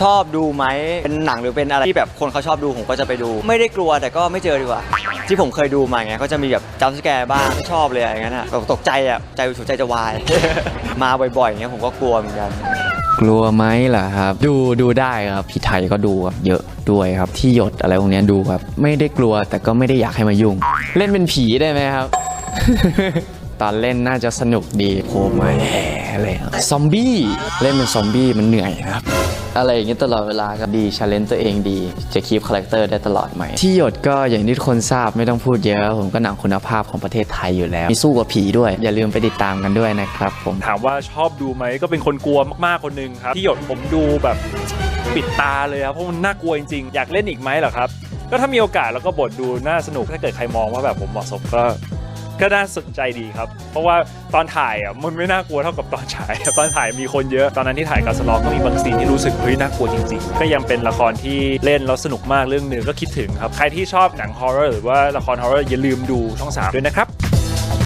ชอบดูไหมเป็นหนังหรือเป็นอะไรที่แบบคนเขาชอบดูผมก็จะไปดู ไม่ได้กลัวแต่ก็ไม่เจอดีกว่า ที่ผมเคยดูมาไงก็จะมีแบบจัมป์สแกร์บ้างไม่ชอบเลยอย่างนั้นอะแบบตกใจอะใจหัวใจจะวาย มาบ่อยๆอย่างเงี้ยผมก็กลัวเหมือนกันกลัวไหมล่ะครับ ดูดูได้ครับพี่ไทยก็ดูครับเยอะด้วยครับ ที่หยดอะไรพวกเนี้ยดูครับ ไม่ได้กลัวแต่ก็ไม่ได้อยากให้มายุ่ง เล่นเป็นผีได้ไหมครับ ตอนเล่นน่าจะสนุกดีโผล่มาแห่อะไรครับซอมบี้เล่นเป็นซอมบี้มันเหนื่อยครับ อะไรอย่างนี้ตลอดเวลาก็ดีชาเลนจ์ตัวเองดี จะคีปคาแรคเตอร์ได้ตลอดไหม ที่หยดก็อย่างที่ทุกคนทราบไม่ต้องพูดเยอะ ผมก็หนังคุณภาพของประเทศไทยอยู่แล้ว มีสู้กับผีด้วย อย่าลืมไปติดตามกันด้วยนะครับผม ถามว่าชอบดูไหมก็เป็นคนกลัวมากๆคนหนึ่งครับ ที่หยดผมดูแบบปิดตาเลยครับเพราะมันน่ากลัวจริงๆอยากเล่นอีกไหมเหรอครับก็ถ้ามีโอกาสแล้วก็บทดูน่าสนุกถ้าเกิดใครมองว่าแบบผมเหมาะสมก็ ก็น่าสนใจดีครับ เพราะว่าตอนถ่ายอะมันไม่น่ากลัวเท่ากับตอนฉาย ตอนถ่ายมีคนเยอะ ตอนนั้นที่ถ่ายกับสล็อกก็มีบางซีนที่รู้สึกเฮ้ยน่ากลัวจริงๆ ก็ยังเป็นละครที่เล่นแล้วสนุกมากเรื่องหนึ่งก็คิดถึงครับ ใครที่ชอบหนังฮอร์เรอร์หรือว่าละครฮอร์เรอร์อย่าลืมดูช่องสามด้วยนะครับ